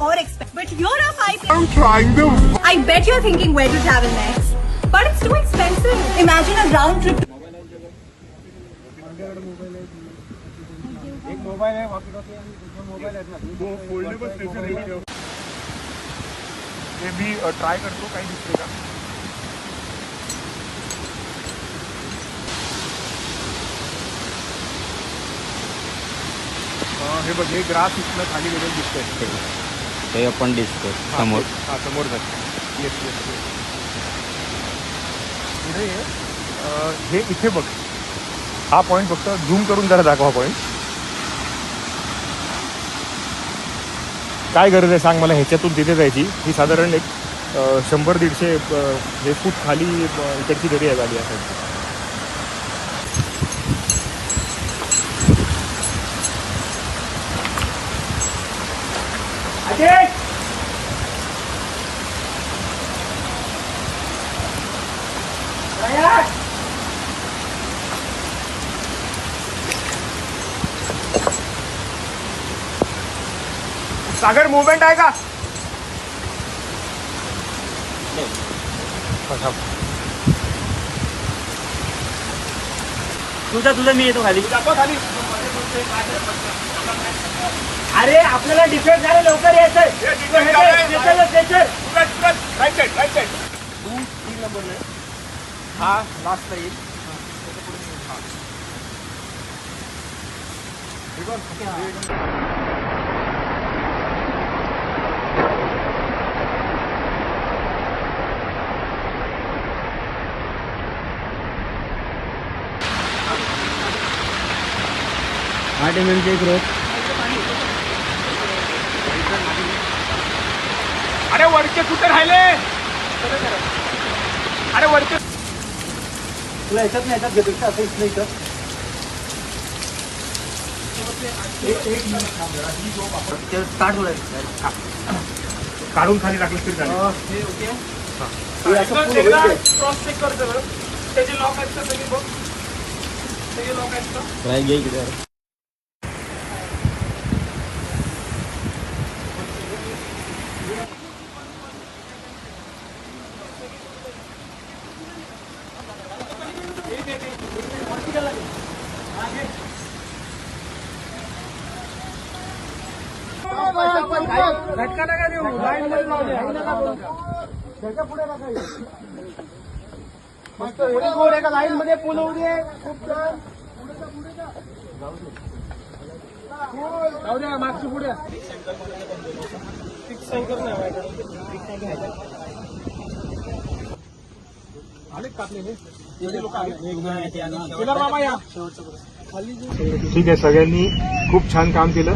or expensive. But you're a five. I'm trying to. I bet you're thinking where to travel next. But it's too expensive. Imagine a round trip. एक mobile आहे walkie talkie आणि दोन mobile आहेत ना foldable station आहे ते मी try करतो काही दिसते का अं, हे बघ हे ग्रास इथनं खाली गेलेलं दिसतंय ते आपण दिसतो हा, समोर. हा समोर जात. येस येस पुढे अं, हे इथे बघ. हा पॉईंट फक्त झूम करून जरा दाखवा पॉईंट काय गरज आहे सांग मला ह्याच्यातून तिथे जायची? ही साधारण एक अं, शंभर दीडशे अं, हे फूट खाली अं, इकडची दरी आहे झाली आहे सागर मुवमेंट आहे का हा, थांब. तुझा तुझा मी येतो खाली। दाखवा खाली। अरे आपल्याला डिफेक्ट झालं लवकर यायचं हे तीन नंबर हा लास्टला येईल हा. हे आठ एम एमचे एक रोज अरे वरचे कुठे राहिले? अरे वरचे तुला याच्यात नाही याच्यात घेतो असं इथलं इथं? काढून खाली टाकलं तरी चालेल. क्रॉस चेक कर सगळं त्याचे लॉक आहेत का? सगळे बघ. त्याचे लॉक आहेत का? झटका नका देऊ लाईन मध्ये त्याच्या पुढे नका मस्त एवढे गोड एका लाईन मध्ये पूल होऊ दे खूप छान जाऊ द्या मागची पुढे ठीक आहे सगळ्यांनी खूप छान काम केलं.